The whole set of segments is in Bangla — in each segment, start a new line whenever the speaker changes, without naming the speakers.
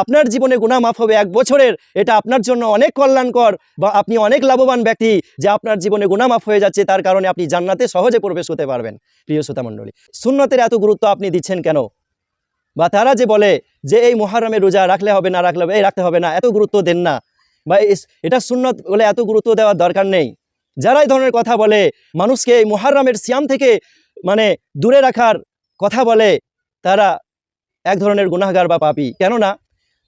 আপনার জীবনে গুনাহ মাফ হবে এক বছরের। এটা আপনার জন্য অনেক কল্যাণকর বা আপনি অনেক লাভবান ব্যক্তি যে আপনার জীবনে গুনাহ মাফ হয়ে যাচ্ছে, তার কারণে আপনি জান্নাতে সহজে প্রবেশ হতে পারবেন। প্রিয় শ্রোতা মণ্ডলী, সুন্নতের এত গুরুত্ব আপনি দিচ্ছেন কেন? বা তারা যে বলে যে এই মহারমে রোজা রাখলে হবে না, রাখলে হবে, এই রাখতে হবে না, এত গুরুত্ব দেন না। বা এটা সুন্নত বলে এত গুরুত্ব দেওয়ার দরকার নেই। যারা এই ধরনের কথা বলে, মানুষকে এই মহারমের সিয়াম থেকে মানে দূরে রাখার কথা বলে, তারা এক ধরনের গুনাহগার বা পাপি। কেননা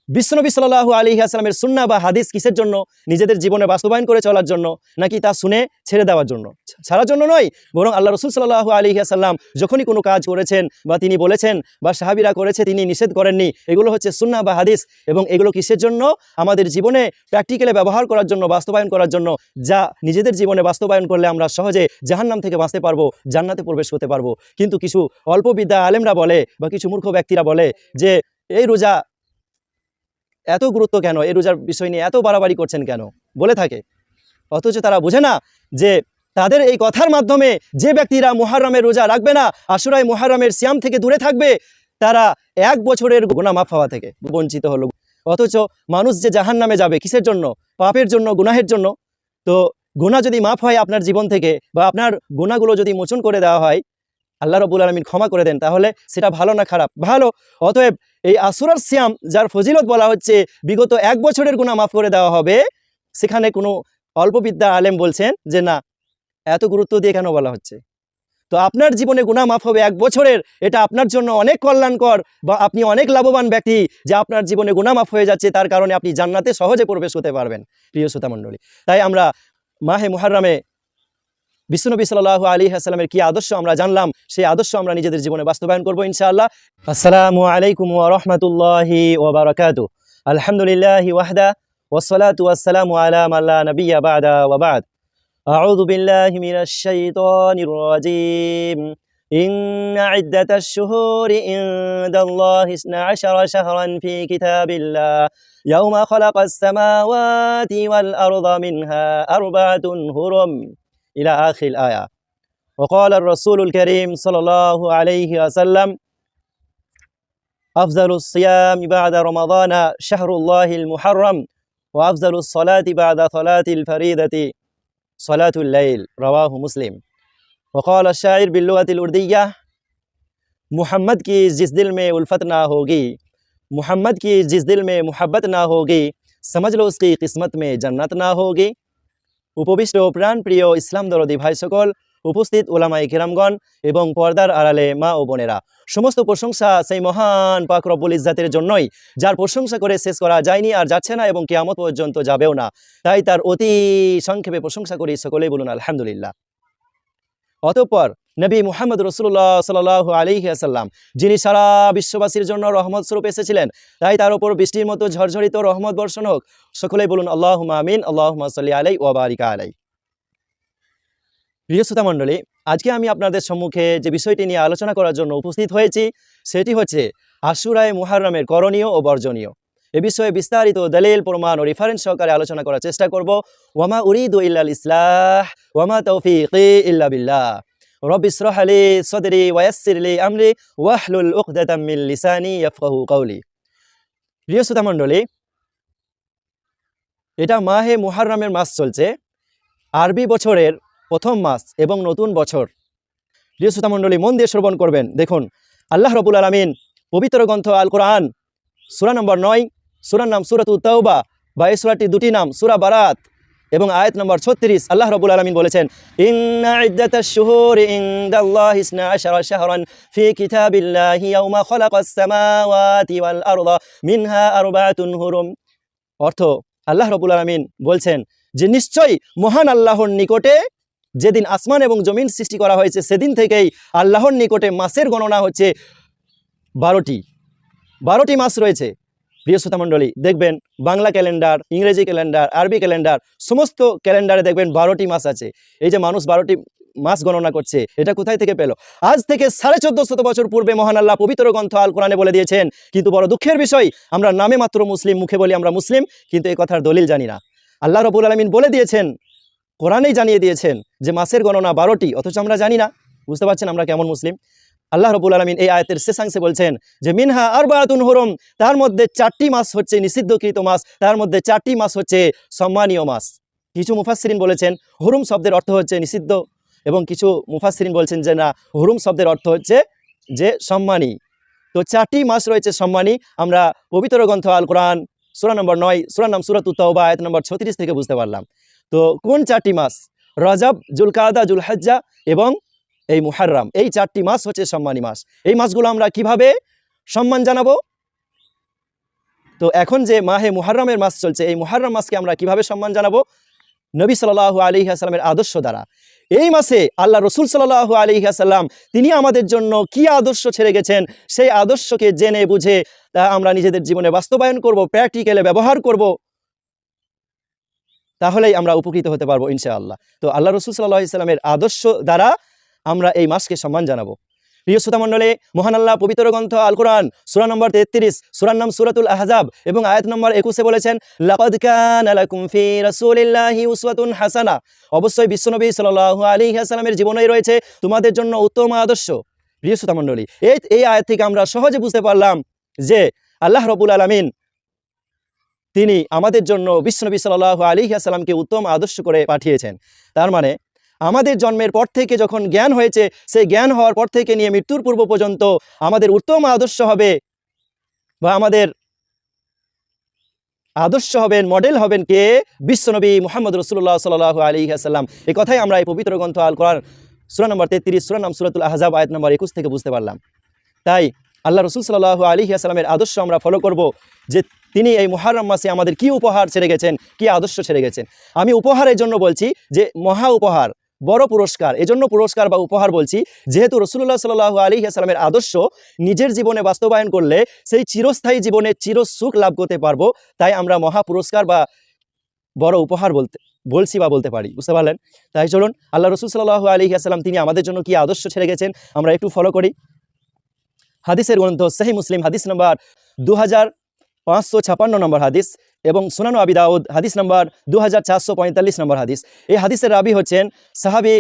বিশ্বনবী সাল্লাহু আলী আসলামের সুন্না বা হাদিস কিসের জন্য? নিজেদের জীবনে বাস্তবায়ন করে চলার জন্য নাকি তা শুনে ছেড়ে দেওয়ার জন্য? ছাড়ার জন্য নয়, বরং আল্লাহ রসুল সাল্লাহু আলী আসাল্লাম যখনই কোনো কাজ করেছেন বা তিনি বলেছেন বা সাহাবিরা করেছে, তিনি নিষেধ করেননি, এগুলো হচ্ছে সুন্না বা হাদিস এবং এগুলো কিসের জন্য? আমাদের জীবনে প্র্যাকটিক্যালে ব্যবহার করার জন্য, বাস্তবায়ন করার জন্য, যা নিজেদের জীবনে বাস্তবায়ন করলে আমরা সহজে জাহান্নাম থেকে বাঁচতে পারব, জান্নাতে প্রবেশ করতে পারব। কিন্তু কিছু অল্প বিদ্যা আলেমরা বলে বা কিছু মূর্খ ব্যক্তিরা বলে যে, এই রোজা এত গুরুত্ব কেন? এই রোজার বিষয় নিয়ে এত বাড়াবাড়ি করছেন কেন? বলে থাকে। অথচ তারা বোঝে না যে তাদের এই কথার মাধ্যমে যে ব্যক্তিরা মোহারমের রোজা রাখবে না, আশুরায় মোহারমের সিয়াম থেকে দূরে থাকবে, তারা এক বছরের গোনা মাফ হওয়া থেকে বঞ্চিত হলো। অথচ মানুষ যে জাহান নামে যাবে কিসের জন্য? পাপের জন্য, গুনাহের জন্য? তো গুনাহ যদি মাফ হয় আপনার জীবন থেকে বা আপনার গুনাহগুলো যদি মোচন করে দেওয়া হয় আল্লাহ রবুল আলমিন ক্ষমা করে দেন, তাহলে সেটা ভালো না খারাপ? ভালো। অতএব এই আসুরার শ্যাম যার ফজিলত বলা হচ্ছে, বিগত এক বছরের গুনাহ মাফ করে দেওয়া হবে, সেখানে কোনো অল্পবিদ্যা আলেম বলছেন যে, না, এত গুরুত্ব দিয়ে কেন বলা হচ্ছে? তো আপনার জীবনে গুণা মাফ হবে এক বছরের, এটা আপনার জন্য অনেক কল্যাণকর বা আপনি অনেক লাভবান ব্যক্তি যে আপনার জীবনে গুনাহ মাফ হয়ে যাচ্ছে, তার কারণে আপনি জান্নাতে সহজে প্রবেশ হতে পারবেন, প্রিয় শ্রোতা মণ্ডলী তাই আমরা মাহে মুহাররামে বিশ্বনবী সাল্লাহ আলী আসসালামের কি আদর্শ আমরা জানলাম সেই আদর্শ আমরা নিজেদের জীবনে বাস্তবায়ন করবো ইনশাআল্লাহ আসসালামু আলাইকুম ওয়া রাহমাতুল্লাহি ওয়া বারাকাতু আলহামদুলিল্লাহি ওয়াহদা والصلاة والسلام على من لا نبي بعد وبعد أعوذ بالله من الشيطان الرجيم إن عدة الشهور عند الله اثنا عشر شهرا في كتاب الله يوم خلق السماوات والأرض منها أربعة هرم إلى آخر الآية وقال الرسول الكريم صلى الله عليه وسلم أفضل الصيام بعد رمضان شهر الله المحرم وأفضل الصلاة بعد صلاة الفريدة صلاة الليل رواه مسلم وقال الشاعر باللغة الأردية محمد की जिस दिल में उल्फत ना होगी मोहम्मद की जिस दिल में मोहब्बत ना होगी समझ लो उसकी किस्मत में जन्नत ना होगी উপবিষ্ট প্রাণ প্রিয় ইসলাম দরদি ভাই সকল উপস্থিত ওলামাই কেরামগণ এবং পর্দার আড়ালে মা ও বোনেরা। সমস্ত প্রশংসা সেই মহান পাক রব্বুল ইজাতের জন্যই, যার প্রশংসা করে শেষ করা যায়নি আর যাচ্ছে না এবং কেয়ামত পর্যন্ত যাবেও না। তাই তার অতি সংক্ষেপে প্রশংসা করি, সকলেই বলুন আলহামদুলিল্লাহ। অতঃপর নবী মুহাম্মদ রসুল্লাহ সাল আলী আসাল্লাম যিনি সারা বিশ্ববাসীর জন্য রহমত স্বরূপ এসেছিলেন, তাই তার উপর বৃষ্টির মতো ঝরঝরিত রহমত বর্ষণ হোক। সকলেই বলুন আল্লাহ আমিন আল্লাহ সাল্লি আলাই ওবারিকা আলাই প্রিয় শ্রোতা মণ্ডলী, আজকে আমি আপনাদের সম্মুখে যে বিষয়টি নিয়ে আলোচনা করার জন্য উপস্থিত হয়েছি, সেটি হচ্ছে আশুরায় মুহাররমের করণীয় ও বর্জনীয়। এ বিষয়ে বিস্তারিত দলিল, প্রমাণ ও রেফারেন্স সহকারে আলোচনা করার চেষ্টা করব। ওয়ামা উরিদু ইল্লাল ইসলাহ ওয়ামা তৌফিক ইল্লা বিল্লাহ। আলী সদরি ওয়াসির লি আমরি ওয়াহলুল উকদাতাম লিসানি ইয়াফকাহু কওলি। প্রিয় শ্রোতা মণ্ডলী এটা মাহে মুহাররমের মাস চলছে। আরবি বছরের প্রথম মাস এবং নতুন বছর। প্রিয় শ্রোতা মণ্ডলী মন দিয়ে শ্রবণ করবেন। দেখুন, আল্লাহ রবুল আলমিন পবিত্র গ্রন্থ আল কোরআন, সুরা নম্বর নয়, সুরার নাম সুরাত উত্তাউবা বা এই সুরাটি দুটি নাম, সুরা বারাত। এবং আয়াত নম্বর ছত্রিশ, আল্লাহ রবুল আলমিন বলেছেন অর্থ, আল্লাহ রবুল আলমিন বলছেন যে নিশ্চয়ই মহান আল্লাহর নিকটে যেদিন আসমান এবং জমিন সৃষ্টি করা হয়েছে, সেদিন থেকেই আল্লাহর নিকটে মাসের গণনা হচ্ছে বারোটি। বারোটি মাস রয়েছে। প্রিয় শ্রোতা মণ্ডলী দেখবেন বাংলা ক্যালেন্ডার, ইংরেজি ক্যালেন্ডার, আরবি ক্যালেন্ডার, সমস্ত ক্যালেন্ডারে দেখবেন বারোটি মাস আছে। এই যে মানুষ বারোটি মাস গণনা করছে, এটা কোথায় থেকে পেল? আজ থেকে সাড়ে চোদ্দ শত বছর পূর্বে মহান আল্লাহ পবিত্র গ্রন্থ আল কোরআনে বলে দিয়েছেন, কিন্তু বড় দুঃখের বিষয়, আমরা নামে মাত্র মুসলিম, মুখে বলি আমরা মুসলিম, কিন্তু এই কথার দলিল জানি না। আল্লাহ রবুল আলমিন বলে দিয়েছেন, কোরআনেই জানিয়ে দিয়েছেন যে মাসের গণনা বারোটি, অথচ আমরা জানি না। বুঝতে পারছেন আমরা কেমন মুসলিম? আল্লাহ রবুল আলমিন এই আয়তের শেষাংশে বলছেন যে, মিনহা আরবায়াতুন হরম তার মধ্যে চারটি মাস হচ্ছে নিষিদ্ধকৃত মাস, তার মধ্যে চারটি মাস হচ্ছে সম্মানীয় মাস। কিছু মুফাসসিরিন বলেছেন, হুরুম শব্দের অর্থ হচ্ছে নিষিদ্ধ এবং কিছু মুফাসসিরিন বলছেন যে, না, হুরুম শব্দের অর্থ হচ্ছে যে সম্মানী তো চারটি মাস রয়েছে সম্মানী, আমরা পবিত্র গ্রন্থ আল কোরআন, সুরা নম্বর নয়, সুরা নাম সুরাত উত্তাওবা আয়াত নম্বর ছত্রিশ থেকে বুঝতে পারলাম। তো কোন চারটি মাস? রজব, জুলকাদা, জুলহাজ্জা এবং এই মুহাররাম, এই চারটি মাস হচ্ছে সম্মানী মাস। এই মাসগুলো আমরা কীভাবে সম্মান জানাব? তো এখন যে মাহে মুহাররামের মাস চলছে, এই মুহাররাম মাসকে আমরা কীভাবে সম্মান জানাব? নবী সাল্লাল্লাহু আলাইহি আসাল্লামের আদর্শ দ্বারা। এই মাসে আল্লাহ রসুল সাল্লাল্লাহু আলাইহি আসাল্লাম তিনি আমাদের জন্য কি আদর্শ ছেড়ে গেছেন, সেই আদর্শকে জেনে বুঝে তা আমরা নিজেদের জীবনে বাস্তবায়ন করব, প্র্যাকটিক্যালে ব্যবহার করব। তাহলেই আমরা উপকৃত হতে পারব ইনশাআল্লাহ। তো আল্লাহ রসুল সাল্লাহ ইসলামের আদর্শ দ্বারা আমরা এই মাসকে সম্মান জানাব। প্রিয় শ্রোতা মণ্ডলে, মহান আল্লাহ পবিত্র গ্রন্থ আল কোরআন, সুরা নম্বর তেত্রিশ সুরার নাম সুরাতুল আহজাব এবং আয়াত নম্বর একুশে বলেছেন, লাকাদ হাসানা। অবশ্যই বিশ্বনবী সাল্লাল্লাহু আলাইহি ওয়াসাল্লামের জীবনেই রয়েছে তোমাদের জন্য উত্তম আদর্শ। প্রিয় শ্রোতা মণ্ডলী, এই এই আয়াত থেকে আমরা সহজে বুঝতে পারলাম যে আল্লাহ রবুল আলমিন তিনি আমাদের জন্য বিশ্বনবী সাল্লাল্লাহু আলাইহি ওয়াসাল্লামকে উত্তম আদর্শ করে পাঠিয়েছেন। তার মানে আমাদের জন্মের পর থেকে যখন জ্ঞান হয়েছে, সেই জ্ঞান হওয়ার পর থেকে নিয়ে মৃত্যুর পূর্ব পর্যন্ত আমাদের উত্তম আদর্শ হবে বা আমাদের আদর্শ হবেন মডেল হবেন কে? বিশ্বনবী মোহাম্মদ রসুল্লাহ সাল্লাহ আলী আসাল্লাম এই কথাই আমরা এই পবিত্র গ্রন্থ আল করার সুরা নম্বর তেত্রিশ, সুরা নাম সুরাতুল আহজাব, আয়াত নম্বর একুশ থেকে বুঝতে পারলাম। তাই আল্লাহ রসুল সাল্লাহ আলী আসসালামের আদর্শ আমরা ফলো করব যে তিনি এই মহারম মাসে আমাদের কি উপহার ছেড়ে গেছেন, কি আদর্শ ছেড়ে গেছেন। আমি উপহারের জন্য বলছি যে মহা উপহার। বড় পুরস্কার, এজন্য পুরস্কার বা উপহার বলছি। যেহেতু রসুল্লাহ সাল্লাহ আলী আসসালামের আদর্শ, নিজের জীবনে বাস্তবায়ন করলে সেই চিরস্থায়ী জীবনে চির সুখ লাভ করতে পারব, তাই আমরা মহা পুরস্কার বা বড় উপহার বলতে, বলছি বা বলতে পারি, বুঝতে পারলেন? তাই চলুন, আল্লাহ রসুল সাল্লাহ আলী আসসালাম তিনি আমাদের জন্য কি আদর্শ ছেড়ে গেছেন, আমরা একটু ফলো করি। হাদিসের গ্রন্থ সেহি মুসলিম, হাদিস নম্বর দু হাজার পাঁচশো ছাপান্ন নম্বর হাদিস এবং সুনানো আবি দাউদ, হাদিস নম্বর দু হাজার চারশো পঁয়তাল্লিশ নম্বর হাদিস। এই হাদিসের রাবি হচ্ছেন সাহাবি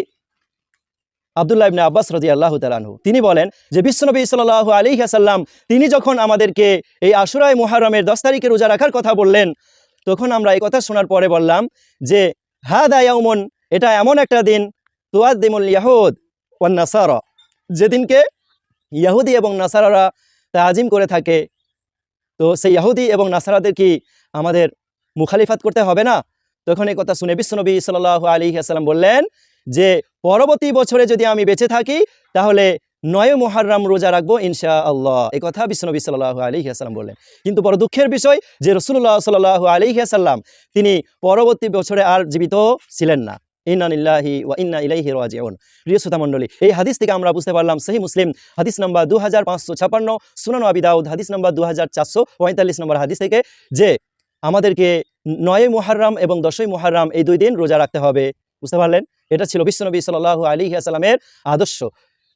আবদুল্লাহ ইবনে আব্বাস রাজি আল্লাহ তালানহু তিনি বলেন যে, বিশ্বনবী সাল্লাহ আলী আসাল্লাম তিনি যখন আমাদেরকে এই আশুরায় মুহারমের দশ তারিখে রোজা রাখার কথা বললেন, তখন আমরা এই কথা শোনার পরে বললাম যে হা দায়াউমন এটা এমন একটা দিন, তুয়াদ্দিমুল ইয়াহুদ ওয়ান নাসারা। যেদিনকে ইয়াহুদি এবং নাসারারা তাজিম করে থাকে তো সেই ইয়াহুদি এবং নাসারাদের কি আমাদের মুখালিফাত করতে হবে না? তখন এই কথা শুনে বিশ্বনবী সাল আলী আসসালাম বললেন যে, পরবর্তী বছরে যদি আমি বেঁচে থাকি, তাহলে নয় মোহাররাম রোজা রাখব ইনশা আল্লাহ এই কথা বিশ্বনবী সাল্লাহ আলী আসসালাম বললেন। কিন্তু বড় দুঃখের বিষয় যে রসুল্লাহ সাল্লাহ আলী আসাল্লাম তিনি পরবর্তী বছরে আর জীবিত ছিলেন না। ইন্নানিল্লাহি ওয়া ইন্না ইলাইহি রাজিউন। প্রিয় শ্রোতা মণ্ডলী, এই হাদিস থেকে আমরা বুঝতে পারলাম সহি মুসলিম হাদিস নম্বর দু হাজার পাঁচশো ছাপান্ন, সুনানো আবি দাউদ হাদিস নম্বর দু হাজার চারশো পঁয়তাল্লিশ নম্বর হাদিস থেকে যে আমাদেরকে নয় মুহাররাম এবং দশই মুহাররাম এই দুই দিন রোজা রাখতে হবে। বুঝতে পারলেন? এটা ছিল বিশ্বনবী সাল্লাহ আলী আসসালামের আদর্শ।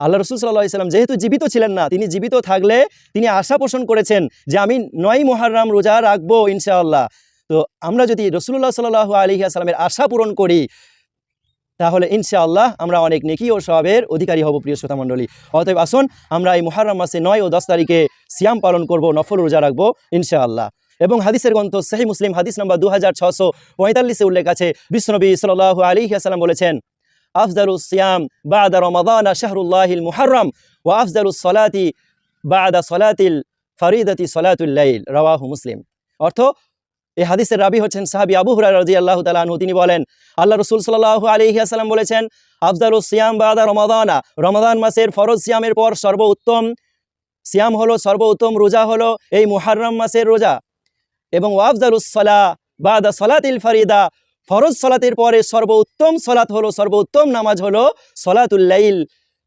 আল্লাহ রসুল সাল্লাহ ইসলাম যেহেতু জীবিত ছিলেন না, তিনি জীবিত থাকলে তিনি আশা পোষণ করেছেন যে আমি নয় মুহাররাম রোজা রাখব ইনশাআল্লাহ। তো আমরা যদি রসুল্লাহ সাল্লাহ আলী আসসালামের আশা পূরণ করি তাহলে ইনশাআল্লাহ আমরা অনেক নেকি ও সবের অধিকারী হব, প্রিয় শ্রোতা মণ্ডলী। অতএব আসুন, আমরা এই মহারম মাসে নয় ও দশ তারিখে সিয়াম পালন করব, নফল রোজা রাখব, ইনশাআল্লাহ। এবং হাদিসের গ্রন্থ সেহি মুসলিম, হাদিস নম্বর দু হাজার ছশো পঁয়তাল্লিশে উল্লেখ আছে, বিশ্বনবী সাল আলী আসালাম বলেছেন আফজারুস সিয়াম বাদা রমাদানা শাহরুল্লাহিল মুহাররম ও আফজারুস সলাতি বাদা সলাতিল ফরিদতি সলাতুল্লাইল রওয়াহু মুসলিম। অর্থ এই হাদিসের রাবি হচ্ছেন সাহাবি আবু হুরার রাজি আল্লাহ তালু তিনি বলেন, আল্লাহ রসুল সাল্লাহ আলহিহাসাল্লাম বলেছেন আফজারুস সিয়াম বা বাদা রমাদানা। রমাদান মাসের ফরজ সিয়ামের পর সর্বোত্তম সিয়াম হলো, সর্বোত্তম রোজা হলো এই মুহাররম মাসের রোজা। এবং ওয়াফজারুস সলা বাদা সলাতিল ফরিদা। ফরজ সলাতের পরে সর্বোত্তম সলাত হলো, সর্বোত্তম নামাজ হলো সলাতুল্লাইল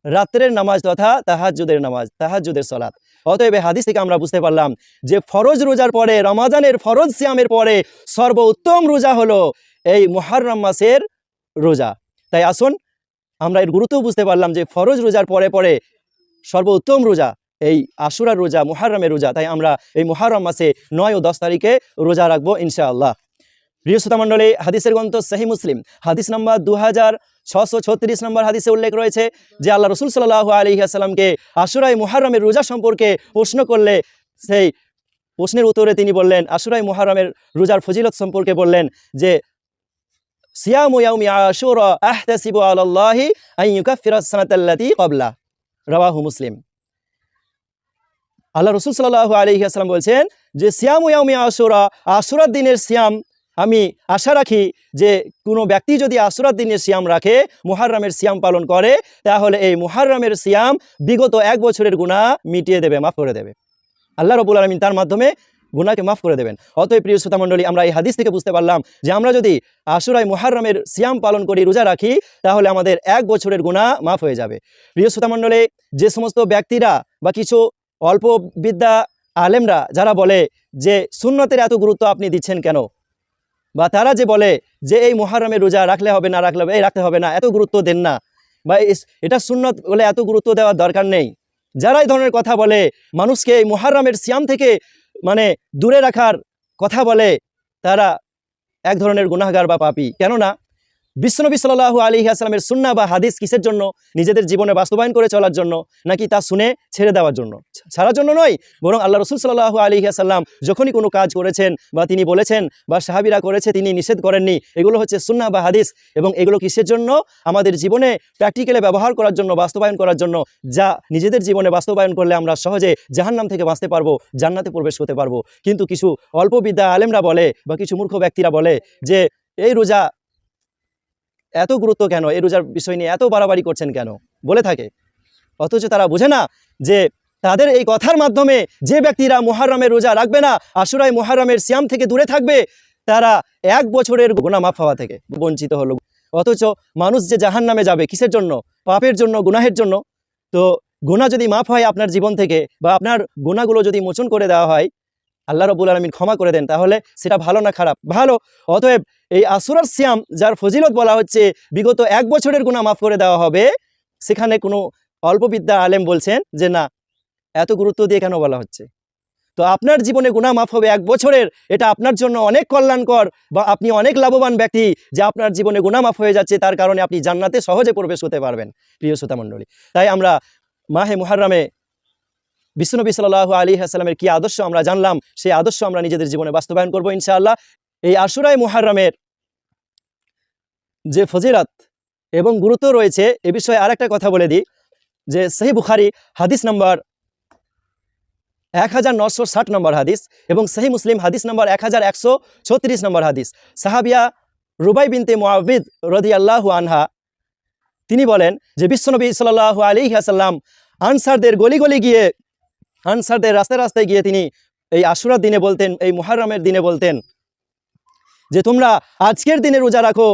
রাত্রের নামাজ তথা তাহাজুদের নামাজ তাহাজুদের সলাত। অতএব হাদিস থেকে আমরা বুঝতে পারলাম যে ফরজ রোজার পরে, রমাজানের ফরজ সিয়ামের পরে সর্বোত্তম রোজা হলো এই মুহাররম মাসের রোজা। তাই আসুন, আমরা এর গুরুত্ব বুঝতে পারলাম যে ফরজ রোজার পরে পরে সর্বোত্তম রোজা, এই আশুরার রোজা, মুহাররমের রোজা, তাই আমরা এই মুহাররম মাসে নয় ও দশ তারিখে রোজা রাখব ইনশাআল্লাহ। প্রিয় শ্রোতা মণ্ডলী হাদিসের গ্রন্থ সাহি মুসলিম, হাদিস নম্বর দু ছশো ছত্রিশ নম্বর হাদিসে উল্লেখ রয়েছে যে আল্লাহ রসুল সাল্লাহ আলী আসাল্লামকে আশুরাই মুহারমের রোজা সম্পর্কে প্রশ্ন করলে সেই প্রশ্নের উত্তরে তিনি বললেন, আশুরাই মুহারমের রোজার ফজিলত সম্পর্কে বললেন যে মুসলিম। আল্লাহ রসুল সাল্লাহ আলাইহি আসসালাম বলছেন যে, সিয়ামু ইয়াউমি আশুরা, আশুরার দিনের সিয়াম আমি আশা রাখি যে কোনো ব্যক্তি যদি আশুরার দিনের সিয়াম রাখে, মুহাররামের সিয়াম পালন করে, তাহলে এই মুহাররামের সিয়াম বিগত এক বছরের গুণা মিটিয়ে দেবে, মাফ করে দেবে। আল্লাহ রবুল আলমিন তার মাধ্যমে গুনাকে মাফ করে দেবেন। অতএব প্রিয় শ্রোতা মণ্ডলী, আমরা এই হাদিস থেকে বুঝতে পারলাম যে আমরা যদি আশুরায় মুহাররামের সিয়াম পালন করি, রোজা রাখি, তাহলে আমাদের এক বছরের গুণা মাফ হয়ে যাবে। প্রিয় শ্রোতা মণ্ডলী, যে সমস্ত ব্যক্তিরা বা কিছু অল্প বিদ্যা আলেমরা, যারা বলে যে সুন্নতের এত গুরুত্ব আপনি দিচ্ছেন কেন? বা তারা যে বলে যে এই মহারমের রোজা রাখলে হবে না, রাখলে হবে, এই রাখতে হবে না, এত গুরুত্ব দেন না। বা এটা সুন্নত বলে এত গুরুত্ব দেওয়ার দরকার নেই। যারা এই ধরনের কথা বলে, মানুষকে এই মহারমের সিয়াম থেকে মানে দূরে রাখার কথা বলে, তারা এক ধরনের গুনাহগার বা পাপি। কেননা বিশ্বনবী সাল্লাহু আলী আসলামের সুন্না বা হাদিস কিসের জন্য? নিজেদের জীবনে বাস্তবায়ন করে চলার জন্য নাকি তা শুনে ছেড়ে দেওয়ার জন্য? ছাড়ার জন্য নয়, বরং আল্লাহ রসুল সাল্লাহু আলী আসাল্লাম যখনই কোনো কাজ করেছেন বা তিনি বলেছেন বা সাহাবিরা করেছে, তিনি নিষেধ করেননি, এগুলো হচ্ছে সুন্না বা হাদিস এবং এগুলো কিসের জন্য? আমাদের জীবনে প্র্যাকটিক্যালে ব্যবহার করার জন্য, বাস্তবায়ন করার জন্য, যা নিজেদের জীবনে বাস্তবায়ন করলে আমরা সহজে জাহান্নাম থেকে বাঁচতে পারব, জান্নাতে প্রবেশ করতে পারব। কিন্তু কিছু অল্প বিদ্যা আলেমরা বলে বা কিছু মূর্খ ব্যক্তিরা বলে যে, এই রোজা এত গুরুত্ব কেন? এই রোজার বিষয় নিয়ে এত বাড়াবাড়ি করছেন কেন? বলে থাকে। অথচ তারা বোঝে না যে তাদের এই কথার মাধ্যমে যে ব্যক্তিরা মোহারমের রোজা রাখবে না আশুরাই মোহারমের সিয়াম থেকে দূরে থাকবে, তারা এক বছরের গোনা মাফ হওয়া থেকে বঞ্চিত হলো। অথচ মানুষ যে জাহান নামে যাবে কিসের জন্য? পাপের জন্য, গুনাহের জন্য? তো গুনাহ যদি মাফ হয় আপনার জীবন থেকে বা আপনার গুনাহগুলো যদি মোচন করে দেওয়া হয় আল্লাহ রবুল আলমিন ক্ষমা করে দেন, তাহলে সেটা ভালো না খারাপ? ভালো। অতএব এই আসুরার শ্যাম যার ফজিলত বলা হচ্ছে, বিগত এক বছরের গুনাহ মাফ করে দেওয়া হবে, সেখানে কোনো অল্পবিদ্যা আলেম বলছেন যে, না, এত গুরুত্ব দিয়ে কেন বলা হচ্ছে? তো আপনার জীবনে গুণা মাফ হবে এক বছরের, এটা আপনার জন্য অনেক কল্যাণকর বা আপনি অনেক লাভবান ব্যক্তি যে আপনার জীবনে গুনাহ মাফ হয়ে যাচ্ছে, তার কারণে আপনি জান্নাতে সহজে প্রবেশ হতে পারবেন, প্রিয় শ্রোতা মণ্ডলী তাই আমরা মাহে মুহাররামে বিশ্বনবী সাল্লাহ আলী আসসালামের কি আদর্শ আমরা জানলাম? সেই আদর্শ আমরা নিজেদের জীবনে বাস্তবায়ন করব ইনশাআল্লাহ। এই আশুরাই মুহাররামের যে ফজিরাত এবং গুরুত্ব রয়েছে, এ বিষয়ে আরেকটা কথা বলে দিই। যে সেই বুখারি হাদিস নম্বর এক হাজার নশো ষাট নম্বর হাদিস এবং সেই মুসলিম হাদিস নম্বর এক হাজার একশো ছত্রিশ নম্বর হাদিস। সাহাবিয়া রুবাই বিনতে মোয়াবিদ রদি আল্লাহু আনহা, তিনি বলেন যে বিশ্বনবী সাল্লাহ আলী আসাল্লাম আনসারদের গলি গলি গিয়ে আনসারদের রাস্তায় রাস্তায় গিয়ে তিনি এই আশুরার দিনে বলতেন, এই মুহাররমের দিনে বলতেন যে, তোমরা আজকের দিনে রোজা রাখো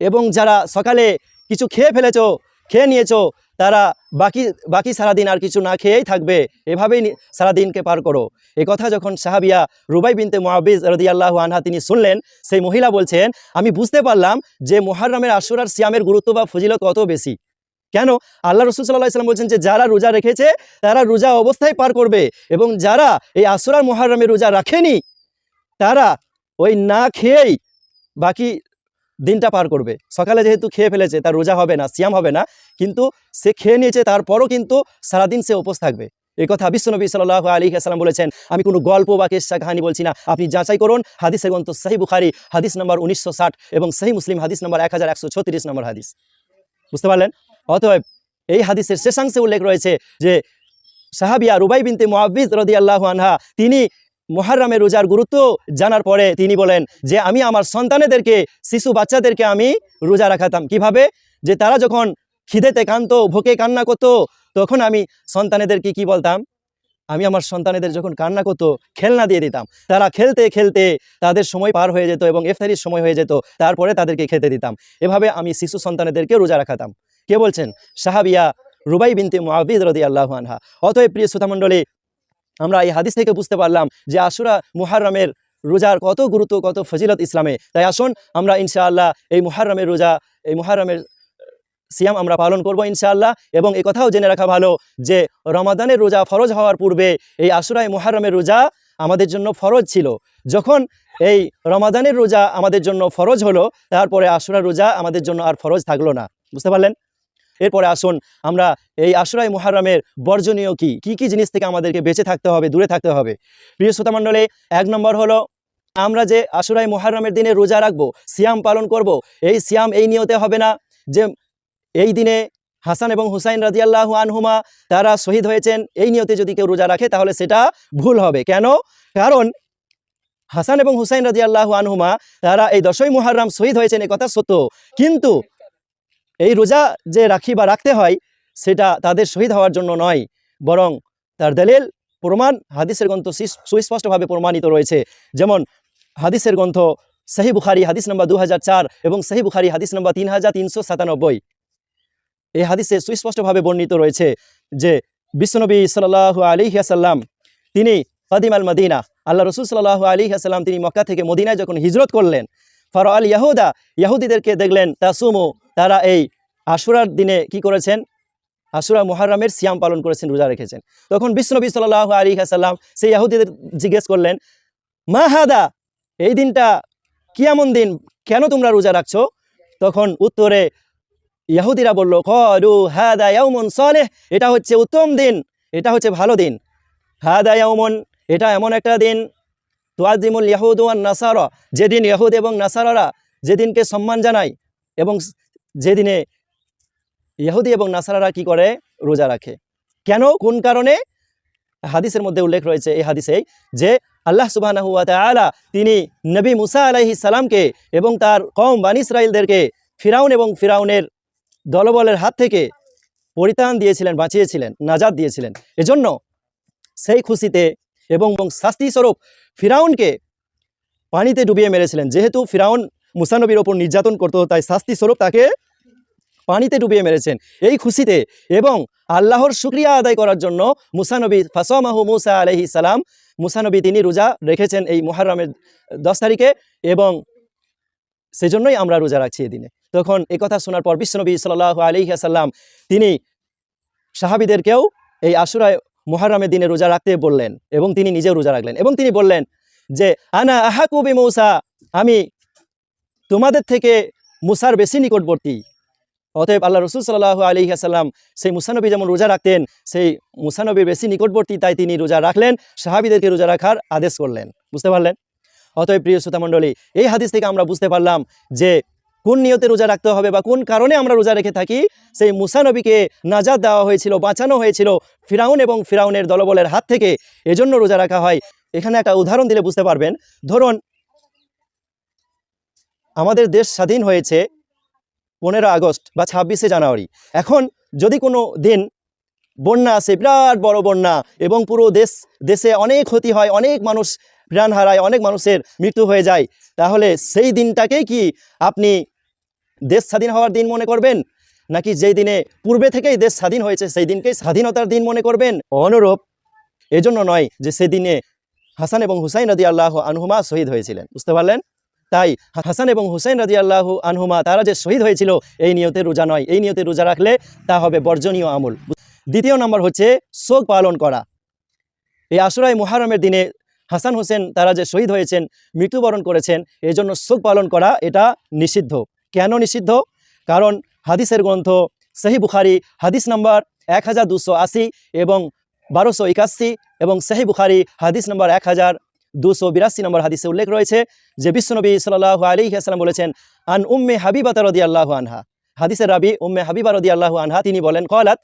এবং যারা সকালে কিছু খেয়ে ফেলেছো, খেয়ে নিয়েছো, তারা বাকি বাকি সারাদিন আর কিছু না খেয়েই থাকবে। এভাবেই সারাদিনকে পার করো। এ কথা যখন সাহাবিয়া রুবাই বিনতে মোয়াবিজ রদিয়াল্লাহ আনহা তিনি শুনলেন, সেই মহিলা বলছেন, আমি বুঝতে পারলাম যে, মুহাররমের আশুরার সিয়ামের গুরুত্ব বা ফজিলত কত বেশি। কেন? আল্লাহ রসুল সাল্লাহ ইসলাম বলছেন যে যারা রোজা রেখেছে, তারা রোজা অবস্থায় পার করবে এবং যারা এই আশুরার মুহাররমে রোজা রাখেনি, তারা ওই না খেয়েই বাকি দিনটা পার করবে। সকালে যেহেতু খেয়ে ফেলেছে, তার রোজা হবে না, সিয়াম হবে না, কিন্তু সে খেয়ে নিয়েছে, তারপরও কিন্তু সারাদিন সে উপোস থাকবে। এই কথা বিশ্বনবী সাল্লাহ আলী আসসালাম বলেছেন, আমি কোনো গল্প বা কেসা কাহানি বলছি না। আপনি যাচাই করুন, হাদিসের গ্রন্থ সাহি বুখারি, হাদিস নম্বর উনিশশো ষাট এবং সাহি মুসলিম, হাদিস নম্বর এক হাজার একশো ছত্রিশ নম্বর হাদিস। বুঝতে পারলেন? অতএব এই হাদিসের শেষাংশে উল্লেখ রয়েছে যে সাহাবিয়া রুবাই বিনতে মোয়াবিজ রদি আল্লাহ আনহা, তিনি মোহাররামের রোজার গুরুত্ব জানার পরে তিনি বলেন যে আমি আমার সন্তানেদেরকে, শিশু বাচ্চাদেরকে আমি রোজা রাখাতাম। কীভাবে? যে তারা যখন খিদেতে কান্ত ভোকে কান্না করতো, তখন আমি সন্তানেদেরকে কি বলতাম? আমি আমার সন্তানেদের যখন কান্না করতো, খেলনা দিয়ে দিতাম। তারা খেলতে খেলতে তাদের সময় পার হয়ে যেত এবং ইফতারির সময় হয়ে যেত, তারপরে তাদেরকে খেতে দিতাম। এভাবে আমি শিশু সন্তানেদেরকে রোজা রাখাতাম। কে বলছেন? সাহাবিয়া রুবাই বিনতে মুআবিদ রদি আল্লাহ আনহা। অতএব প্রিয় শ্রোতামণ্ডলী আমরা এই হাদিস থেকে বুঝতে পারলাম যে আশুরা মুহাররমের রোজার কত গুরুত্ব, কত ফজিলত ইসলামে। তাই আসুন আমরা ইনশাআল্লাহ এই মুহাররমের রোজা, এই মুহাররমের সিয়াম আমরা পালন করব ইনশাআল্লাহ। এবং এই কথাও জেনে রাখা ভালো যে রমাদানের রোজা ফরজ হওয়ার পূর্বে এই আশুরায় মুহারমের রোজা আমাদের জন্য ফরজ ছিল। যখন এই রমাদানের রোজা আমাদের জন্য ফরজ হলো, তারপরে আশুরা রোজা আমাদের জন্য আর ফরজ থাকল না। বুঝতে পারলেন? এরপরে আসুন আমরা এই আশুরাই মুহাররামের বর্জনীয় কি? কি কি জিনিস থেকে আমাদেরকে বেঁচে থাকতে হবে, দূরে থাকতে হবে? প্রিয় শ্রোতামণ্ডলী এক নম্বর হলো আমরা যে আশুরাই মুহাররামের দিনে রোজা রাখব, সিয়াম পালন করব, এই সিয়াম এই নিয়তে হবে না যে এই দিনে হাসান এবং হুসাইন রাজিয়াল্লাহু আনহুমা তারা শহীদ হয়েছেন, এই নিয়তে যদি কেউ রোজা রাখে তাহলে সেটা ভুল হবে। কেন? কারণ হাসান এবং হুসাইন রাজিয়াল্লাহু আনহুমা তারা এই দশই মুহাররাম শহীদ হয়েছেন, এ কথা সত্য। কিন্তু এই রোজা যে রাখি বা রাখতে হয়, সেটা তাদের শহীদ হওয়ার জন্য নয়, বরং তার দলিল, প্রমাণ, হাদিসের গ্রন্থ সুস্পষ্টভাবে প্রমাণিত রয়েছে। যেমন, হাদিসের গ্রন্থ সাহি বুখারি হাদিস নম্বর দু হাজার চার এবং সাহি বুখারি হাদিস নম্বর তিন হাজার তিনশো সাতানব্বই। এই হাদিসে সুস্পষ্টভাবে বর্ণিত রয়েছে যে, বিশ্বনবী সাল্লাহ আলিহাসাল্লাম তিনি ফাদিম আল মদিনা আল্লাহ রসুল সাল্লাহ আলিহাসাল্লাম তিনি মক্কা থেকে মদিনায় যখন হিজরত করলেন ফর আল ইয়াহুদা, ইয়াহুদিদেরকে দেখলেন, তাসুমো তারা এই আশুরার দিনে কি করেছেন? আশুরা মুহাররামের সিয়াম পালন করেছেন, রোজা রেখেছেন। তখন বিশ্বনবী সাল্লাহ আলী সেই ইয়াহুদিদের জিজ্ঞেস করলেন, মা হাদা, এই দিনটা কি এমন দিন কেন তোমরা রোজা রাখছো? তখন উত্তরে ইয়াহুদিরা বলল কলু হাদা ইয়াউমুন সালেহ, এটা হচ্ছে উত্তম দিন, এটা হচ্ছে ভালো দিন। হাদা ইয়াউমুন, এটা এমন একটা দিন তোয়াজিমুল ইয়াহুদ ওয়ান নাসারা, যেদিন ইয়াহুদ এবং নাসারারা যেদিনকে সম্মান জানায় এবং যেদিনে ইহুদি এবং নাসারারা কি করে? রোজা রাখে। কেন? কোন কারণে? হাদিসের মধ্যে উল্লেখ রয়েছে এই হাদিসে যে আল্লাহ সুবহানাহু ওয়া তাআলা তিনি নবী মুসা আলাইহিস সালামকে এবং তার কম বানি ইসরাইলদেরকে ফিরাউন এবং ফিরাউনের দলবলের হাত থেকে পরিত্রাণ দিয়েছিলেন, বাঁচিয়েছিলেন নাজাদ দিয়েছিলেন। এজন্য সেই খুশিতে এবং এবং শাস্তি স্বরূপ ফিরাউনকে পানিতে ডুবিয়ে মেরেছিলেন। যেহেতু ফিরাউন মুসানবীর ওপর নির্যাতন করতো, তাই শাস্তি স্বরূপ তাকে পানিতে ডুবিয়ে মেরেছেন এই খুশিতে এবং আল্লাহর শুক্রিয়া আদায় করার জন্য মুসানবী ফাসমাহু মুসা আলহি সালাম মুসানবী তিনি রোজা রেখেছেন এই মুহাররমের দশ তারিখে এবং সেজন্যই আমরা রোজা রাখছি এদিনে তখন কথা শোনার পর বিশ্বনবী সাল্লাহ আলহিহাসাল্লাম তিনি সাহাবিদেরকেও এই আশুরায় মুহাররমের দিনে রোজা রাখতে বললেন এবং তিনি নিজেও রোজা রাখলেন এবং তিনি বললেন যে, আনা আহা আহাকুবি মৌসা, আমি তোমাদের থেকে মুসার বেশি নিকটবর্তী অতএব আল্লাহ রসুল সাল্লাহ আলী আসাল্লাম সেই মুসানবী যেমন রোজা রাখতেন, সেই মুসানবীর বেশি নিকটবর্তী তাই তিনি রোজা রাখলেন, সাহাবিদেরকে রোজা রাখার আদেশ করলেন। বুঝতে পারলেন? অতএব প্রিয় শ্রোতামণ্ডলী এই হাদিস থেকে আমরা বুঝতে পারলাম যে কোন নিয়তে রোজা রাখতে হবে বা কোন কারণে আমরা রোজা রেখে থাকি, সেই মুসানবীকে নাজাদ দেওয়া হয়েছিল, বাঁচানো হয়েছিল ফিরাউন এবং ফিরাউনের দলবলের হাত থেকে, এজন্য রোজা রাখা হয়। এখানে একটা উদাহরণ দিলে বুঝতে পারবেন। ধরুন, আমাদের দেশ স্বাধীন হয়েছে পনেরো আগস্ট বা ছাব্বিশে জানুয়ারি। এখন যদি কোনো দিন বন্যা আসে, বিরাট বড় বন্যা এবং পুরো দেশ, দেশে অনেক ক্ষতি হয়, অনেক মানুষ প্রাণ হারায়, অনেক মানুষের মৃত্যু হয়ে যায়, তাহলে সেই দিনটাকেই কি আপনি দেশ স্বাধীন হওয়ার দিন মনে করবেন? নাকি যেই দিনে পূর্বে থেকেই দেশ স্বাধীন হয়েছে, সেই দিনকেই স্বাধীনতার দিন মনে করবেন? অনুরূপ, এজন্য নয় যে সেদিনে হাসান এবং হুসাইন নদী আল্লাহ আনহুমা শহীদ হয়েছিলেন। বুঝতে পারলেন? তাই হাসান এবং হুসেন রাজি আল্লাহ আনহুমা, তারা যে শহীদ হয়েছিল, এই নিয়তে রোজা নয়। এই নিয়তে রোজা রাখলে তা হবে বর্জনীয় আমল। দ্বিতীয় নম্বর হচ্ছে শোক পালন করা। এই আশুরাই মুহারমের দিনে হাসান হোসেন, তারা যে শহীদ হয়েছেন, মৃত্যুবরণ করেছেন এই জন্য শোক পালন করা এটা নিষিদ্ধ। কেন নিষিদ্ধ? কারণ হাদিসের গ্রন্থ সহি বুখারি, হাদিস নম্বর এক হাজার দুশো আশি এবং বারোশো একাশি এবং সহি বুখারি, হাদিস নম্বর এক হাজার দুশো বিরাশি নম্বর হাদিসে উল্লেখ রয়েছে যে বিশ্বনবী সাল্লাহ আলী আসসালাম বলেছেন, আন উম্মে হাবিবাত রদি আল্লাহ আনহা। হাদিসের রাবি উম্মে হাবিবা রদি আল্লাহ আনহা, তিনি বলেন, কলাত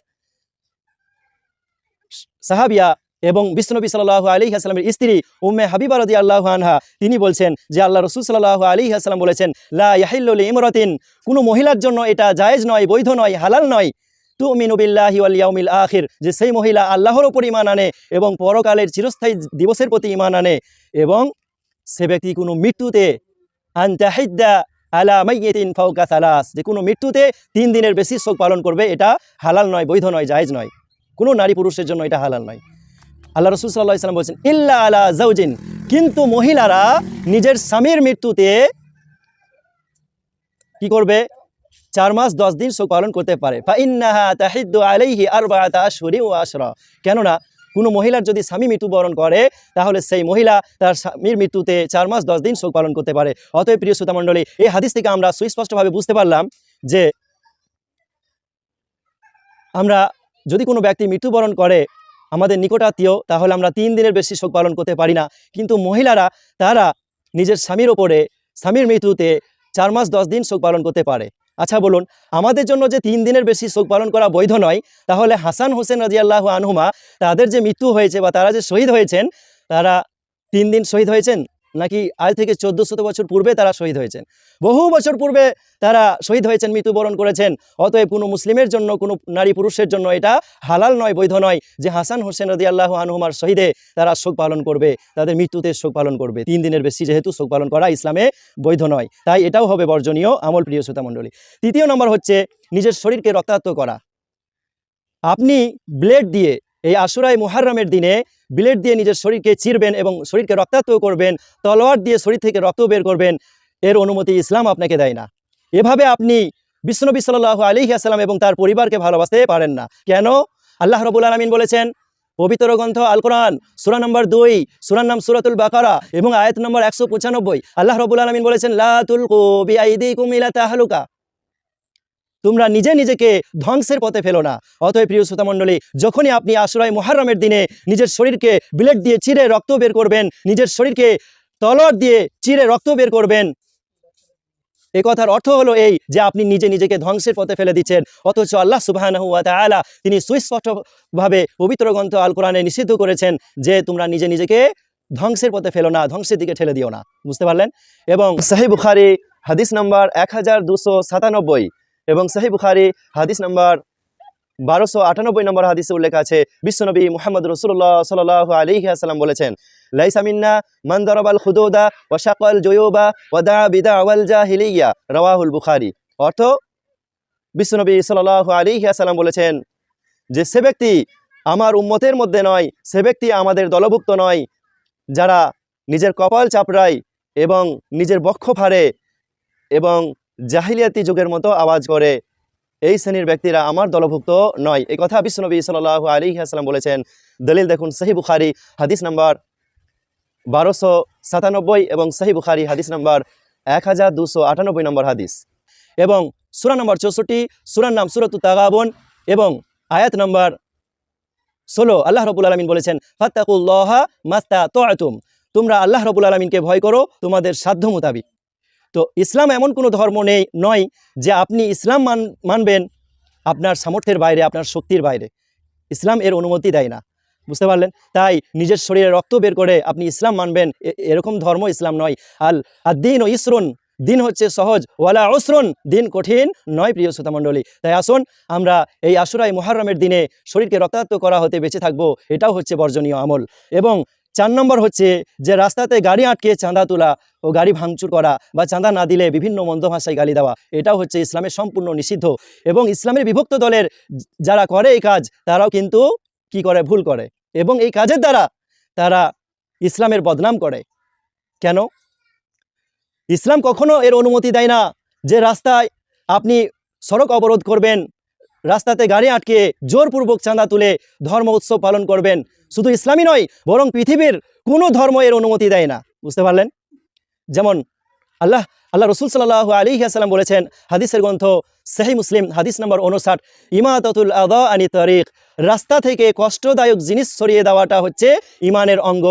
সাহাবিয়া এবং বিশ্বনবী সাল্লাহ আলী আসসালামের স্ত্রী উম্মে হাবিবা রদি আল্লাহ আনহা, তিনি বলছেন যে আল্লাহ রসুল সাল্লাহ আলী আসসালাম বলেছেন লা ইমরাতিন, কোনো মহিলার জন্য এটা জায়েজ নয়, বৈধ নয়, হালাল নয়। তু আখির। যে সেই মহিলা আল্লাহর ওপর ইমান আনে এবং পরকালের চিরস্থায়ী দিবসের প্রতি ইমান আনে এবং সে ব্যক্তি কোনো মৃত্যুতে আন্তাহিদ্দা আলা মাইয়েতিন ফাউকা সালাস। যে কোনো মৃত্যুতে তিন দিনের বেশি শোক পালন করবে, এটা হালাল নয়, বৈধ নয়, জায়েজ নয়। কোনো নারী পুরুষের জন্য এটা হালাল নয়। আল্লাহ রসুল সাল্লাহ ইসলাম বলছেন, ইল্লা আলা জাউজিন কিন্তু মহিলারা নিজের স্বামীর মৃত্যুতে কি করবে? চার মাস, দশ দিন শোক পালন করতে পারে। কেননা, কোনো মহিলার যদি স্বামী মৃত্যুবরণ করে, তাহলে সেই মহিলা তার স্বামীর মৃত্যুতে চার মাস, দশ দিন শোক পালন করতে পারে। অতএব প্রিয় শ্রোতা মণ্ডলী, এই হাদিস থেকে আমরা সুস্পষ্টভাবে বুঝতে পারলাম যে আমরা যদি কোনো ব্যক্তি মৃত্যুবরণ করে আমাদের নিকটাত্মীয়, তাহলে আমরা তিন দিনের বেশি শোক পালন করতে পারি না। কিন্তু মহিলারা, তারা নিজের স্বামীর ওপরে স্বামীর মৃত্যুতে চার মাস, দশ দিন শোক পালন করতে পারে। আচ্ছা বলুন, আমাদের জন্য যে তিন দিনের বেশি শোক পালন করা বৈধ নয়, তাহলে হাসান হোসেন রাজিয়াল্লাহ আনহুমা তাদের যে মৃত্যু হয়েছে বা তারা যে শহীদ হয়েছেন, তারা তিন দিন শহীদ হয়েছেন? নাকি আজ থেকে চোদ্দ শত বছর পূর্বে তারা শহীদ হয়েছেন? বহু বছর পূর্বে তারা শহীদ হয়েছেন, মৃত্যুবরণ করেছেন। অতএব কোনো মুসলিমের জন্য, কোনো নারী পুরুষের জন্য এটা হালাল নয়, বৈধ নয় যে হাসান হোসেন রদি আল্লাহ আনহুমার শহীদে তারা শোক পালন করবে, তাদের মৃত্যুতে শোক পালন করবে। তিন দিনের বেশি যেহেতু শোক পালন করা ইসলামে বৈধ নয়, তাই এটাও হবে বর্জনীয় আমল, প্রিয় শ্রোতা মণ্ডলী। তৃতীয় নম্বর হচ্ছে নিজের শরীরকে রক্তাক্ত করা। আপনি ব্লেড দিয়ে এই আশুরাই মুহাররমের দিনে ব্লেড দিয়ে নিজের শরীরকে চিরবেন এবং শরীরকে রক্তাক্ত করবেন, তলোয়ার দিয়ে শরীর থেকে রক্ত বের করবেন, এর অনুমতি ইসলাম আপনাকে দেয় না। এভাবে আপনি বিষ্ণনবী সাল্লাহ আলী আসসালাম এবং তার পরিবারকে ভালোবাসতে পারেন না। কেন? আল্লাহ রবুল আলমিন বলেছেন, পবিত্র গ্রন্থ আল কোরআন সুরা নম্বর দুই, সুরার নাম সুরাতুল বাকারা এবং আয়াত নম্বর একশো পঁচানব্বই। আল্লাহ রবুল আলমিন বলেছেন লাতুল কবি আইদি কুমিলা তাহলুকা। তোমরা নিজে নিজেকে ধ্বংসের পথে ফেলো না। অতএব প্রিয় শ্রোতা মণ্ডলী যখনই আপনি আশ্রয় মোহারমের দিনে নিজের শরীরকে ব্লেড দিয়ে চিরে রক্ত বের করবেন, নিজের শরীরকে তলর দিয়ে চিরে রক্ত বের করবেন এই কথার অর্থ হলো এই যে আপনি নিজে নিজেকে ধ্বংসের পথে ফেলে দিচ্ছেন। অথচ আল্লাহ সুবাহ তিনি সুস্পষ্টভাবে পবিত্র গ্রন্থ আল কোরআনে নিষিদ্ধ করেছেন যে তোমরা নিজে নিজেকে ধ্বংসের পথে ফেলো না, ধ্বংসের দিকে ঠেলে দিও না। বুঝতে পারলেন? এবং সাহি বুখারি হাদিস নাম্বার এক হাজার দুশো সাতানব্বই। এবং সাহি বুখারি হাদিস নাম্বার বারোশো আটানব্বই নম্বর হাদিসে উল্লেখ আছে বিশ্বনবী মোহাম্মদ রসুল্লাহ সাল আলী আসসালাম বলেছেন লাইসামিন্না মন্দরবাল খুদোদা ওয়াশাকাল জয়োবা ওদা বিদা আওয়াল জাহিলিয়া, রওয়াহুল বুখারি। অর্থ বিশ্বনবী সাল আলী আসসালাম বলেছেন যে সে ব্যক্তি আমার উম্মতের মধ্যে নয়, সে ব্যক্তি আমাদের দলভুক্ত নয়, যারা নিজের কপাল চাপড়ায় এবং নিজের বক্ষ ফাড়ে এবং জাহিলিয়াতি যুগের মতো আওয়াজ করে এই শ্রেণির ব্যক্তিরা আমার দলভুক্ত নয়। এই কথা বিশ্বনবী সাল্লাহ আলী আসসালাম বলেছেন। দলিল দেখুন সাহি বুখারি, হাদিস নাম্বার বারোশো সাতানব্বই এবং সাহি বুখারি, হাদিস নাম্বার এক হাজার দুশো আটানব্বই নম্বর হাদিস। এবং সুরা নম্বর চৌষট্টি, সুরার নাম সুরতু তাগাবন এবং আয়াত নম্বর ষোলো, আল্লাহ রবুল আলমিন বলেছেন, ফাত্তাকুল্লাহা মাস্তা তোয়াতুম তোমরা আল্লাহ রবুল আলমিনকে ভয় করো, তোমাদের সাধ্য মোতাবিক। তো ইসলাম এমন কোনো ধর্ম নেই, নয় যে আপনি ইসলাম মান, মানবেন আপনার সামর্থ্যের বাইরে, আপনার শক্তির বাইরে। ইসলাম এর অনুমতি দেয় না। বুঝতে পারলেন? তাই নিজের শরীরে রক্ত বের করে আপনি ইসলাম মানবেন এরকম ধর্ম ইসলাম নয়। আল, আর দিন ও ইসরুন, দিন হচ্ছে সহজ, ওয়ালা অসরুন দিন কঠিন নয়, প্রিয় শ্রোতামণ্ডলী তাই আসুন, আমরা এই আশুরাই মোহারমের দিনে শরীরকে রক্তাক্ত করা হতে বেঁচে থাকব, এটাও হচ্ছে বর্জনীয় আমল। এবং চার নম্বর হচ্ছে যে রাস্তাতে গাড়ি আটকে চাঁদা তোলা ও গাড়ি ভাঙচুর করা বা চাঁদা না দিলে বিভিন্ন মন্দ ভাষায় গালি দেওয়া এটাও হচ্ছে ইসলামের সম্পূর্ণ নিষিদ্ধ। এবং ইসলামের বিভক্ত দলের যারা করে এই কাজ, তারাও কিন্তু কি করে? ভুল করে। এবং এই কাজের দ্বারা তারা ইসলামের বদনাম করে। কেন? ইসলাম কখনো এর অনুমতি দেয় না যে রাস্তায় আপনি সড়ক অবরোধ করবেন রাস্তাতে গাড়ি আটকে জোরপূর্বক চাঁদা তুলে ধর্ম উৎসব পালন করবেন। শুধু ইসলামই নয়, বরং পৃথিবীর কোনো ধর্ম এর অনুমতি দেয় না। বুঝতে পারলেন? যেমন আল্লাহ আল্লাহ রসুল সাল্লাহ আলী আসসালাম বলেছেন, হাদিসের গ্রন্থ সেহী মুসলিম, হাদিস নম্বর উনষাট ইমাতাতুল আদা আনি তারিক রাস্তা থেকে কষ্টদায়ক জিনিস সরিয়ে দেওয়াটা হচ্ছে ইমানের অঙ্গ।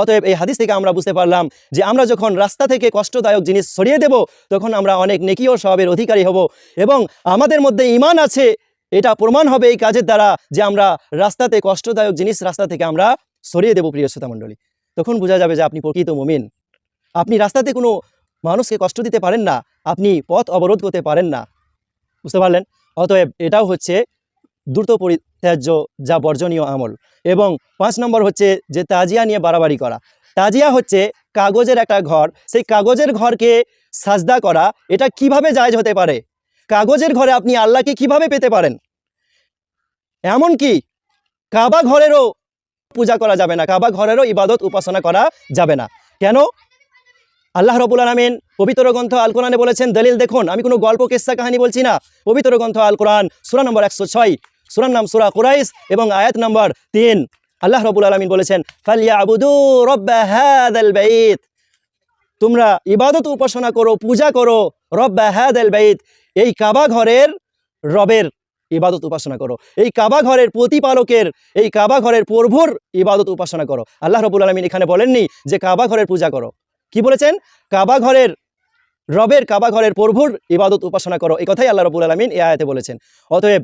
অতএব এই হাদিস থেকে আমরা বুঝতে পারলাম যে আমরা যখন রাস্তা থেকে কষ্টদায়ক জিনিস সরিয়ে দেব, তখন আমরা অনেক নেকি ও সবের অধিকারী হব এবং আমাদের মধ্যে ইমান আছে এটা প্রমাণ হবে এই কাজের দ্বারা যে আমরা রাস্তাতে কষ্টদায়ক জিনিস রাস্তা থেকে আমরা সরিয়ে দেব, প্রিয় শ্রোতা মণ্ডলী। তখন বোঝা যাবে যে আপনি প্রকৃত মুমিন। আপনি রাস্তাতে কোনো মানুষকে কষ্ট দিতে পারেন না, আপনি পথ অবরোধ করতে পারেন না। বুঝতে পারলেন? অতএব এটাও হচ্ছে দ্রুত পরিত্যাজ্য যা বর্জনীয় আমল। এবং পাঁচ নম্বর হচ্ছে যে তাজিয়া নিয়ে বাড়াবাড়ি করা। তাজিয়া হচ্ছে কাগজের একটা ঘর। সেই কাগজের ঘরকে সাজদা করা, এটা কীভাবে জায়জ হতে পারে? কাগজের ঘরে আপনি আল্লাহকে কীভাবে পেতে পারেন? এমন কি কাবা ঘরেরও পূজা করা যাবে না, কাবা ঘরেরও ইবাদত উপাসনা করা যাবে না। কেন? আল্লাহ রবুল আলমিন পবিত্র গ্রন্থ আল কোরআনে বলেছেন, দলিল দেখুন, আমি কোনো গল্প, কেসা, কাহিনী বলছি না। পবিত্র গ্রন্থ আল কোরআন সুরা নম্বর একশো ছয়, সুরার নাম সুরা কুরাইশ এবং আয়াত নম্বর তিন। আল্লাহ রবুল আলমিন বলেছেন আবুদু তোমরা ইবাদত উপাসনা করো, পূজা করো, রব্বা হাদাল বাইত। এই কাবা ঘরের রবের ইবাদত উপাসনা করো। এই কাবা ঘরের প্রতিপালকের, এই কাবা ঘরের প্রভুর ইবাদত উপাসনা করো। আল্লাহ রবুল আলমিন এখানে বলেননি যে কাবা ঘরের পূজা করো। কি বলেছেন? কাবা ঘরের রবের, কাবা ঘরের প্রভুর ইবাদত উপাসনা করো। এই কথাই আল্লাহ রবুল আলমিন এ আয়াতে বলেছেন। অতএব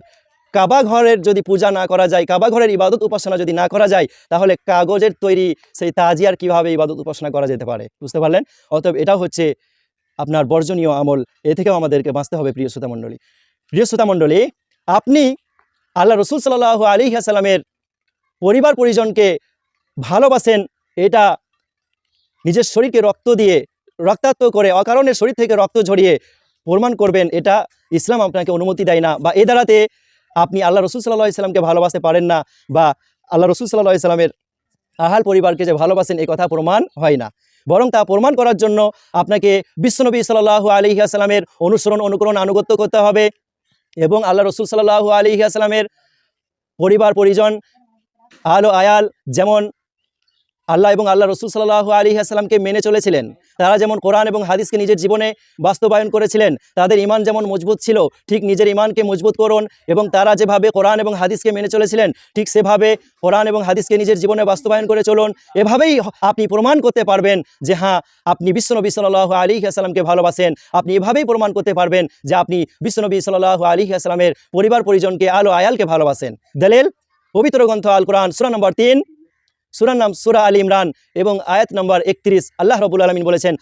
কাবা ঘরের যদি পূজা না করা যায়, কাবা ঘরের ইবাদত উপাসনা যদি না করা যায়, তাহলে কাগজের তৈরি সেই তাজিয়ার কীভাবে ইবাদত উপাসনা করা যেতে পারে? বুঝতে পারলেন? অতএব এটা হচ্ছে আপনার বর্জনীয় আমল, এ থেকেও আমাদেরকে বাঁচতে হবে প্রিয় শ্রোতা মণ্ডলী। প্রিয় শ্রোতা মণ্ডলী, আপনি আল্লাহ রসুল সাল্লাহ আলী সাল্লামের পরিবার পরিজনকে ভালোবাসেন, এটা নিজের শরীরকে রক্ত দিয়ে, রক্তাক্ত করে, অকারণে শরীর থেকে রক্ত ঝরিয়ে প্রমাণ করবেন, এটা ইসলাম আপনাকে অনুমতি দেয় না বা এ দ্বারাতে আপনি আল্লাহ রসুল সাল্লাহ ইসলামকে ভালোবাসতে পারেন না বা আল্লাহ রসুল সাল্লাহ ইসলামের আহাল পরিবারকে যে ভালোবাসেন এই কথা প্রমাণ হয় না। বরং তা প্রমাণ করার জন্য আপনাকে বিশ্বনবী সাল্লাহ আলী আসালামের অনুসরণ, অনুকরণ, আনুগত্য করতে হবে এবং আল্লাহ রসুল সাল্লাহ আলী আসালামের পরিবার, পরিজন, আলো, আয়াল যেমন আল্লাহ এবং আল্লাহ রসুল সাল্লাহ আলী আসসালামকে মেনে চলেছিলেন। তারা যেমন কোরআন এবং হাদিসকে নিজের জীবনে বাস্তবায়ন করেছিলেন, তাদের ইমান যেমন মজবুত ছিল, ঠিক নিজের ইমানকে মজবুত করুন এবং তারা যেভাবে কোরআন এবং হাদিসকে মেনে চলেছিলেন, ঠিক সেভাবে কোরআন এবং হাদিসকে নিজের জীবনে বাস্তবায়ন করে চলুন। এভাবেই আপনি প্রমাণ করতে পারবেন যে হ্যাঁ আপনি বিশ্বনবী সাল্লাহ আলী আসসালামকে ভালোবাসেন, আপনি এভাবেই প্রমাণ করতে পারবেন যে, আপনি বিশ্বনবী সাল্লাহ আলী আসসালামের পরিবার পরিজনকে আলো আয়ালকে ভালোবাসেন। দলিল, পবিত্র গ্রন্থ আল কোরআন সুরা নম্বর তিন। সুরার নাম সুরা আল ইমরান এবং আয়াত নম্বর একত্রিশ, আল্লাহ রবুল আলমিন বলেছেন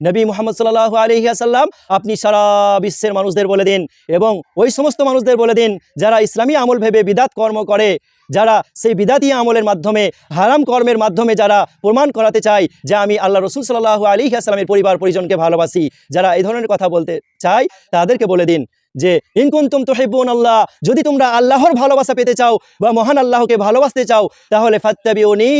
নবী মুহাম্মদ সাল্লাল্লাহু আলাইহি আসাল্লাম আপনি সারা বিশ্বের মানুষদের বলে দিন এবং ওই সমস্ত মানুষদের বলে দিন যারা ইসলামী আমল ভেবে বিদাত কর্ম করে, যারা সেই বিদাতি আমলের মাধ্যমে, হারাম কর্মের মাধ্যমে যারা প্রমাণ করাতে চায় যে আমি আল্লাহ রসুল সাল্লাহ আলী আসলামের পরিবার পরিজনকে ভালোবাসি, যারা এই ধরনের কথা বলতে চায় তাদেরকে বলে দিন। যে ইনকুন্তুম তোহেবুন আল্লাহ, যদি তোমরা আল্লাহর ভালোবাসা পেতে চাও বা মহান আল্লাহকে ভালোবাসতে চাও, তাহলে ফাত্তাবি ফাত্তাবিউনি,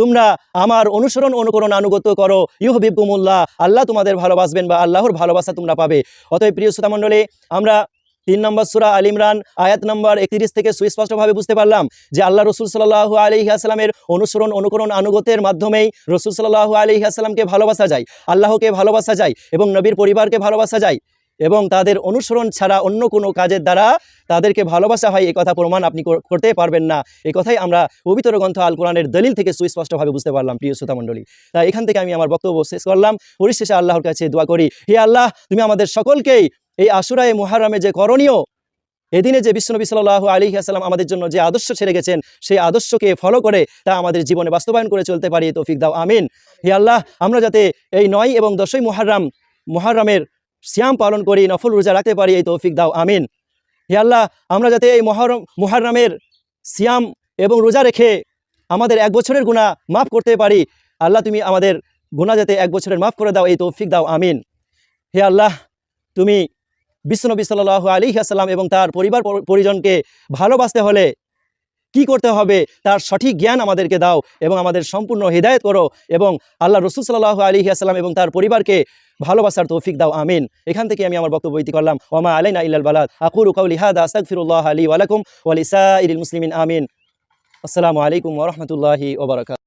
তোমরা আমার অনুসরণ অনুকরণ আনুগত্য করো। ইউহবিবকুমুল্লাহ, আল্লাহ তোমাদের ভালোবাসবেন বা আল্লাহর ভালোবাসা তোমরা পাবে। অতএব প্রিয় শ্রোতা মণ্ডলী, আমরা তিন নম্বর সুরা আল ইমরান, আয়াত নম্বর একত্রিশ থেকে সুস্পষ্টভাবে বুঝতে পারলাম যে, আল্লাহ রসুল সাল্লাহ আলী আসসালামের অনুসরণ অনুকরণ আনুগত্যের মাধ্যমেই রসুল সাল্লাহ আলী আসসালামকে ভালোবাসা যায়, আল্লাহকে ভালোবাসা যায় এবং নবীর পরিবারকে ভালোবাসা যায়। এবং তাদের অনুসরণ ছাড়া অন্য কোনো কাজের দ্বারা তাদেরকে ভালোবাসা হয় এই কথা প্রমাণ আপনি করতে পারবেন না। এই কথাই আমরা পবিত্র গ্রন্থ আল কোরআনের দলিল থেকে সুস্পষ্টভাবে বুঝতে পারলাম, প্রিয় শ্রোতা মণ্ডলী। তাই এখান থেকে আমি আমার বক্তব্য শেষ করলাম। পরিশেষে আল্লাহর কাছে দোয়া করি, হে আল্লাহ, তুমি আমাদের সকলকেই এই আশুরায় মুহারামে যে করণীয়, এদিনে যে বিশ্বনবী সাল্লাহ আলী আসসালাম আমাদের জন্য যে আদর্শ ছেড়ে গেছেন, সেই আদর্শকে ফলো করে তা আমাদের জীবনে বাস্তবায়ন করে চলতে পারি তৌফিক দাও, আমিন। হে আল্লাহ, আমরা যাতে এই নয় এবং দশই মুহাররাম, মুহাররামের শ্যাম পালন করি, নফল রোজা রাখতে পারি, এই তৌফিক দাও, আমিন। হে আল্লাহ, আমরা যাতে এই মহরম, মুহাররামের সিয়াম এবং রোজা রেখে আমাদের এক বছরের গুণা মাফ করতে পারি, আল্লাহ তুমি আমাদের গুণা যাতে এক বছরের মাফ করে দাও, এই তৌফিক দাও, আমিন। হে আল্লাহ, তুমি বিশ্বনবী সাল্লাহ আলী আসসালাম এবং তার পরিবার, পরিজনকে ভালোবাসতে হলে কি করতে হবে তার সঠিক জ্ঞান আমাদেরকে দাও এবং আমাদের সম্পূর্ণ হৃদায়ত করো এবং আল্লাহ রসুল সাল্লাহ আলী আসসালাম এবং তার পরিবারকে ভালোবাসার তৌফিক দাও, আমিন। এখান থেকে আমি আমার বক্তব্য ইতি করলাম। ওমা আলাইনা ইল্লাল বালাদ আকুর কাউলি হাদা, আস্তাগফিরুল্লাহ আলী ওয়ালাকুম ইল মুসলিমিন, আমিন। আসসালামু আলাইকুম ওরহমতুল্লাহি বারাকাতুহু।